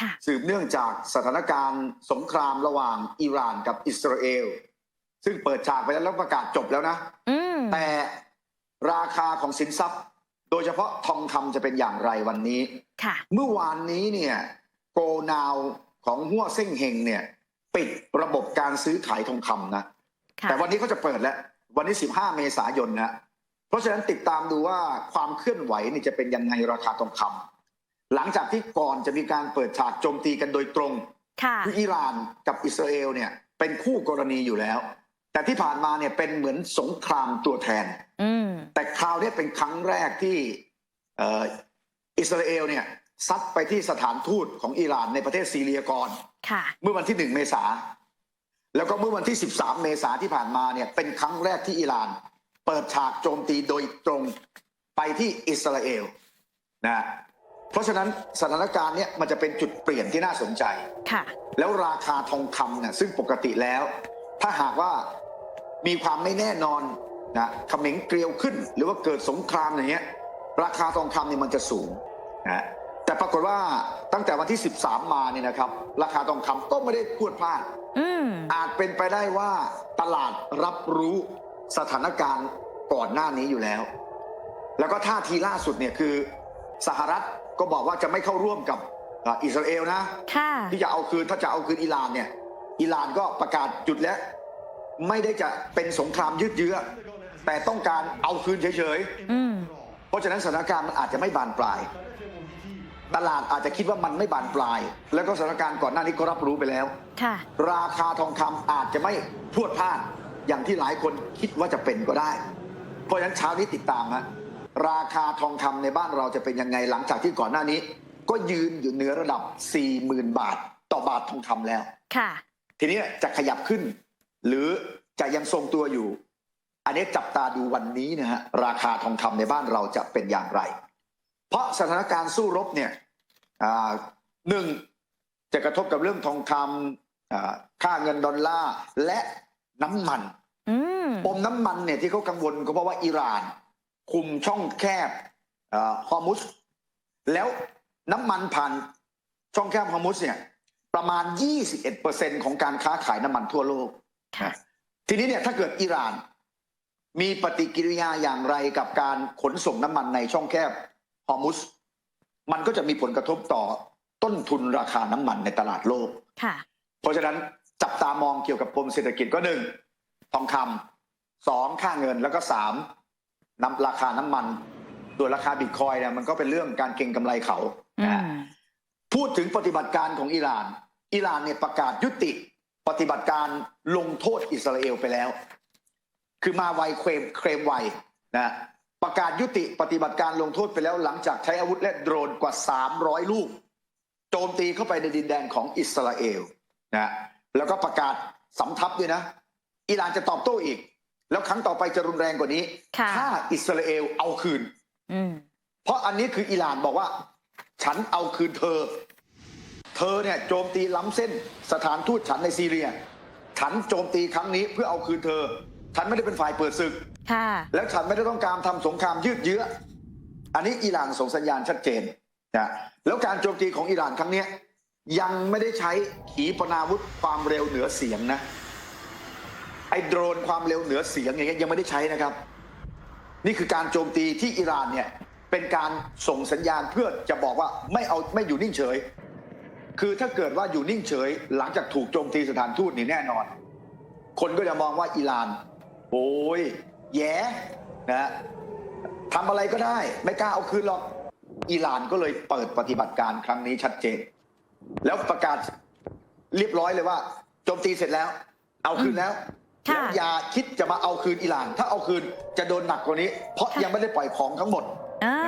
ค่ะสืบเนื่องจากสถานการณ์สงครามระหว่างอิหร่านกับอิสราเอล ซึ่งเปิดฉากไปแล้วแล้วประกาศจบแล้วนะอืมแต่ราคาของสินทรัพย์ โดยเฉพาะทองคำจะเป็นอย่างไรวันนี้ค่ะเมื่อวานนี้เนี่ยโกนาวของหัวเส้งเฮงเนี่ย ปิดระบบการซื้อขายทองคำนะค่ะแต่วันนี้เขาจะเปิดแล้ว วันนี้ 15 เมษายนนะเพราะฉะนั้นติดตามดูว่าความเคลื่อนไหวนี่จะเป็นยังไงราคาทองคำ หลังจากที่ก่อนจะมีการเปิดฉากโจมตีกันโดยตรงค่ะคืออิหร่านกับอิสราเอลเนี่ยเป็นคู่กรณีอยู่แล้ว แต่ที่ผ่านมาเนี่ยเป็นเหมือนสงครามตัวแทนอืมแต่คราวนี้เป็นครั้งแรกที่เอ่ออิสราเอลเนี่ยซัดไปที่สถานทูตของอิหร่านในประเทศซีเรียก่อนค่ะเมื่อวันที่หนึ่งเมษาแล้วก็เมื่อวันที่ 13 เมษาที่ผ่านมาเนี่ยเป็นครั้งแรกที่อิหร่าน เปิดฉากโจมตีโดยตรงไปที่อิสราเอลนะ เพราะฉะนั้นสถานการณ์เนี้ยมันจะเป็นจุดเปลี่ยนที่น่าสนใจ ค่ะ แล้วราคาทองคำเนี่ยซึ่งปกติแล้ว ถ้าหากว่ามีความไม่แน่นอนนะเขม็งเกลียวขึ้น หรือว่าเกิดสงครามอย่างเงี้ยราคาทองคำเนี่ยมันจะสูงนะแต่ปรากฏว่าตั้งแต่วันที่ 13 มาเนี่ยนะครับ ราคาทองคำก็ไม่ได้พรวดพลาดอืมอาจเป็นไปได้ว่าตลาดรับรู้สถานการณ์ก่อนหน้านี้อยู่แล้ว แล้วก็ท่าทีล่าสุดเนี่ยคือสหรัฐ ก็บอกว่าจะไม่เข้าร่วมกับอ่าอิสราเอลนะค่ะที่จะเอาคืนถ้าจะเอาคืนอิหร่านเนี่ยอิหร่านก็ประกาศหยุดแล้ว ไม่ได้จะเป็นสงครามยืดเยื้อ แต่ต้องการเอาคืนเฉยอืมๆเพราะฉะนั้นสถานการณ์มันอาจจะไม่บานปลาย ตลาดอาจจะคิดว่ามันไม่บานปลาย แล้วก็สถานการณ์ก่อนหน้านี้ก็รับรู้ไปแล้วค่ะราคาทองคำอาจจะไม่พรวดพลาดอย่างที่หลายคนคิดว่าจะเป็นก็ได้ เพราะฉะนั้นเช้านี้ติดตามฮะ ราคาทองคำในบ้านเราจะเป็นยังไงหลังจากที่ก่อนหน้านี้ ก็ยืนอยู่เหนือระดับ 40,000 บาท ต่อบาททองคำแล้วค่ะ ทีนี้จะขยับขึ้น หรือจะยังทรงตัวอยู่ อันนี้จับตาดูวันนี้นะฮะราคาทองคำในบ้านเราจะเป็นอย่างไร เพราะสถานการณ์สู้รบเนี่ยอ่าหนึ่งจะกระทบกับเรื่องทองคำอ่าค่าเงินดอลลาร์และน้ำมันอืมปมน้ำมันเนี่ยที่เขากังวลก็เพราะว่าอิหร่าน คุมช่องแคบอ่าฮอร์มุสแล้วน้ำมันผ่านช่องแคบฮอร์มุสเนี่ยประมาณ 21%ของการค้าขายน้ำมันทั่วโลกค่ะทีนี้เนี่ยถ้าเกิดอิหร่าน มีปฏิกิริยาอย่างไรกับการขนส่งน้ำมันในช่องแคบฮอร์มุส มันก็จะมีผลกระทบต่อต้นทุนราคาน้ำมันในตลาดโลกค่ะเพราะฉะนั้นจับตามองเกี่ยวกับปมเศรษฐกิจก็หนึ่งทองคำสองค่าเงินแล้วก็สาม น้ำราคาน้ำมันส่วนราคาบิตคอยน์เนี่ยมันก็เป็นเรื่องการเก็งกำไรเขาอืนะมพูดถึงปฏิบัติการของอิหร่าน อิหร่านเนี่ยประกาศยุติปฏิบัติการลงโทษอิสราเอลไปแล้ว คือมาไวเคลมเคลมไวนะประกาศยุติปฏิบัติการลงโทษไปแล้วหลังจากใช้อาวุธและโดรนกว่า 300 ลูก โจมตีเข้าไปในดินแดนของอิสราเอลนะแล้วก็ประกาศสำทับด้วยนะ อิหร่านจะตอบโต้อีก แล้วครั้งต่อไปจะรุนแรงกว่านี้ค่ะถ้าอิสราเอลเอาคืนอืมเพราะอันนี้คืออิหร่านบอกว่า ฉันเอาคืนเธอ เธอเนี่ยโจมตีล้ำเส้น สถานทูตฉันในซีเรีย ฉันโจมตีครั้งนี้เพื่อเอาคืนเธอ ฉันไม่ได้เป็นฝ่ายเปิดศึกค่ะแล้วฉันไม่ได้ต้องการทำสงครามยืดเยื้อ อันนี้อิหร่านส่งสัญญาณชัดเจนนะแล้วการโจมตีของอิหร่านครั้งเนี้ยยังไม่ได้ใช้ขีปนาวุธความเร็วเหนือเสียงนะ ไอ้โดรนความเร็วเหนือเสียงอย่างเงี้ยยังไม่ได้ใช้นะครับ นี่คือการโจมตีที่อิหร่านเนี่ยเป็นการส่งสัญญาณเพื่อจะบอกว่าไม่เอาไม่อยู่นิ่งเฉย คือถ้าเกิดว่าอยู่นิ่งเฉย หลังจากถูกโจมตีสถานทูตนี่แน่นอน คนก็จะมองว่าอิหร่านโอ้ยแย่นะทำอะไรก็ได้ ไม่กล้าเอาคืนหรอกอิหร่านก็เลยเปิดปฏิบัติการครั้งนี้ชัดเจน แล้วประกาศเรียบร้อยเลยว่าโจมตีเสร็จแล้ว เอาคืนแล้ว แล้วอย่าคิดจะมาเอาคืนอิหร่าน ถ้าเอาคืนจะโดนหนักกว่านี้ เพราะค่ะยังไม่ได้ปล่อยของทั้งหมดอ่า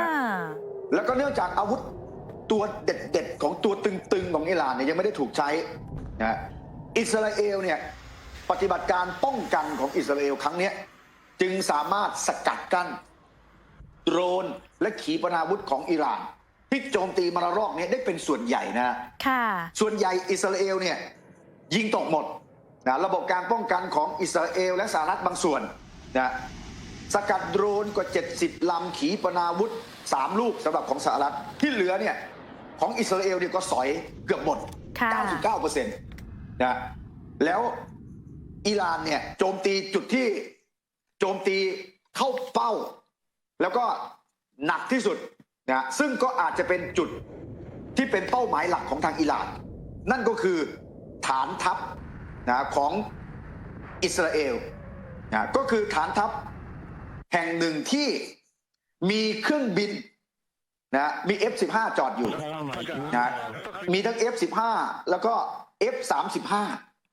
แล้วก็เนื่องจากอาวุธตัวเด็ดๆของตัวตึงๆของอิหร่านเนี่ยยังไม่ได้ถูกใช้นะอิสราเอลเนี่ยปฏิบัติการป้องกันของอิสราเอลครั้งเนี้ยจึงสามารถสกัดกั้นโดรนและขีปนาวุธของอิหร่านที่โจมตีมาระลอกเนี้ได้เป็นส่วนใหญ่นะ ค่ะ ส่วนใหญ่อิสราเอลเนี่ยยิงตกหมด นะระบบการป้องกันของอิสราเอลและสหรัฐบางส่วนนะสกัดโดรนกว่า 70 ลำขีปนาวุธ 3 ลูกสำหรับของสหรัฐที่เหลือเนี่ยของอิสราเอลเนี่ยก็สอยเกือบหมดค่ะ99เปอร์เซ็นต์นะแล้วอิหร่านเนี่ยโจมตีจุดที่โจมตีเข้าเป้า แล้วก็หนักที่สุดนะซึ่งก็อาจจะเป็นจุดที่เป็นเป้าหมายหลักของทางอิหร่าน นั่นก็คือฐานทัพ นะของอิสราเอลนะก็คือฐานทัพแห่งหนึ่งที่มีเครื่องบินนะมี F15 จอดอยู่นะมีทั้ง F15 แล้วก็ F35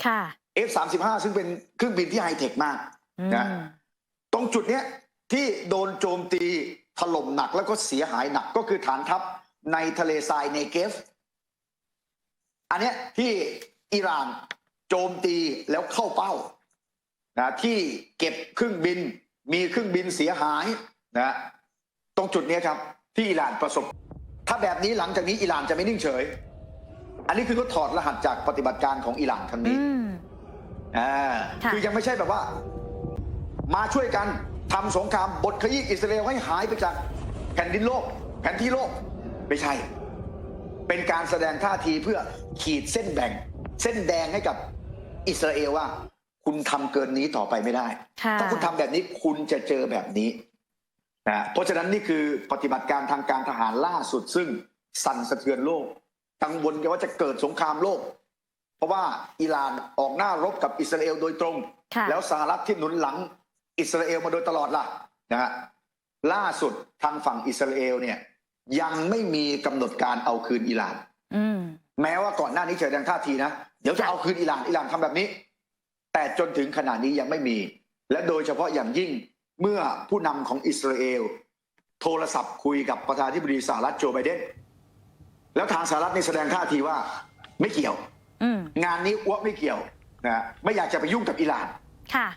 ค่ะ F35 ซึ่งเป็นเครื่องบินที่ไฮเทคมากอืมนะตรงจุดเนี้ยที่โดนโจมตีถล่มหนักแล้วก็เสียหายหนักก็คือฐานทัพในทะเลทรายเนเกฟ อันเนี้ยที่อิหร่าน โจมตีแล้วเข้าเป้านะที่เก็บเครื่องบินมีเครื่องบินเสียหายนะตรงจุดเนี้ยครับที่อิหร่านประสบ ถ้าแบบนี้หลังจากนี้อิหร่านจะไม่นิ่งเฉย อันนี้คือเขาถอดรหัสจากปฏิบัติการของอิหร่านครั้งอืนี้มอ่าค่ะคือยังไม่ใช่แบบว่า มาช่วยกันทำสงครามบทขยี้อิสราเอลให้หายไปจากแผ่นดินโลก แผ่นที่โลกไม่ใช่ เป็นการแสดงท่าทีเพื่อขีดเส้นแบ่ง เส้นแดงให้กับ อิสราเอลว่า คุณทำเกินนี้ต่อไปไม่ได้ค่ะถ้าคุณทำแบบนี้คุณจะเจอแบบนี้นะเพราะฉะนั้นนี่คือปฏิบัติการทางการทหารล่าสุด ซึ่งสั่นสะเทือนโลกกังวลกันว่าจะเกิดสงครามโลก เพราะว่าอิหร่านออกหน้ารบกับอิสราเอลโดยตรงค่ะแล้วสหรัฐที่หนุนหลังอิสราเอลมาโดยตลอดล่ะนะฮะล่าสุดทางฝั่งอิสราเอลเนี่ย ยังไม่มีกำหนดการเอาคืนอิหร่านอืมแม้ว่าก่อนหน้านี้จะแสดงท่าทีนะเดี๋ยวจะเอาคืนอิหร่านอิหร่านทำแบบนี้ แต่จนถึงขณะนี้ยังไม่มี และโดยเฉพาะอย่างยิ่งเมื่อผู้นำของอิสราเอล โทรศัพท์คุยกับประธานาธิบดีสหรัฐโจไบเดนแล้วทางสหรัฐนี่แสดงท่าทีว่าไม่เกี่ยวอืมงานนี้อ้วกไม่เกี่ยวนะไม่อยากจะไปยุ่งกับอิหร่านค่ะ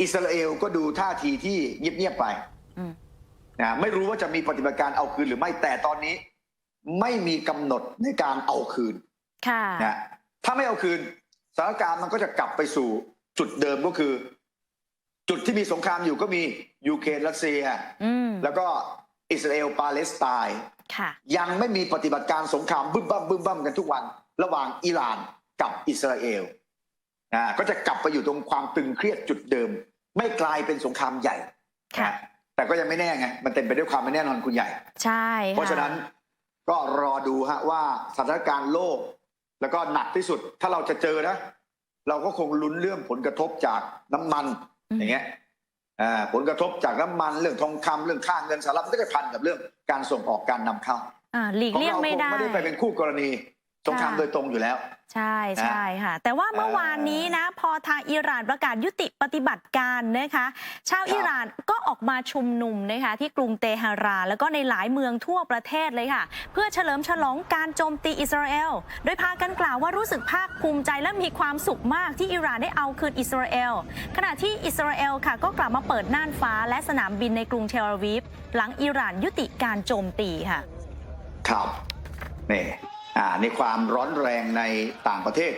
อิสราเอลก็ดูท่าทีที่เงียบๆไปอืมนะไม่รู้ว่าจะมีปฏิบัติการเอาคืนหรือไม่แต่ตอนนี้ ไม่มีกำหนดในการเอาคืนค่ะนะ ถ้าไม่เอาคืนสถานการณ์มันก็จะกลับไปสู่จุดเดิมก็คือ จุดที่มีสงครามอยู่ก็มียูเครนรัสเซียอืมแล้วก็อิสราเอลปาเลสไตน์ค่ะยังไม่มีปฏิบัติการสงครามบึ้มบ้ามบึ้มบ้ามกันทุกวัน ระหว่างอิหร่านกับอิสราเอลนะก็จะกลับไปอยู่ตรงความตึงเครียดจุดเดิม ไม่กลายเป็นสงครามใหญ่ค่ะนะแต่ก็ยังไม่แน่ไง มันเต็มไปด้วยความไม่แน่นอนคุณใหญ่ ใช่ค่เพราะฉะนั้นก็รอดูฮะว่าสถานการณ์โลก แล้วก็หนักที่สุดถ้าเราจะเจอนะ เราก็คงลุ้นเรื่องผลกระทบจากน้ำมันอย่างเงี้ยอ่าผลกระทบจากน้ำมันเรื่องทองคำเรื่องค่าเงินสหรัฐมันก็จะพันกับเรื่องการส่งออกการนำเข้าอ่าหลีกของเลี่ยงเราไม่คงได้ไม่ได้ไปเป็นคู่กรณี สงครามค่ะโดยตรงอยู่แล้ว ใช่ใช่ค่ะ แต่ว่าเมื่อวานนี้นะ พอทางอิหร่านประกาศยุติปฏิบัติการนะคะ ชาวครับอิหร่านก็ออกมาชุมนุมนะคะ ที่กรุงเตหะรานแล้วก็ในหลายเมืองทั่วประเทศเลยค่ะ เพื่อเฉลิมฉลองการโจมตีอิสราเอล โดยพากันกล่าวว่ารู้สึกภาคภูมิใจและมีความสุขมากที่อิหร่านได้เอาคืนอิสราเอล ขณะที่อิสราเอลค่ะ ก็กลับมาเปิดน่านฟ้าและสนามบินในกรุงเทลอาวีฟหลังอิหร่านยุติการโจมตีค่ะ ครับนี่อ่า ในความร้อนแรงในต่างประเทศ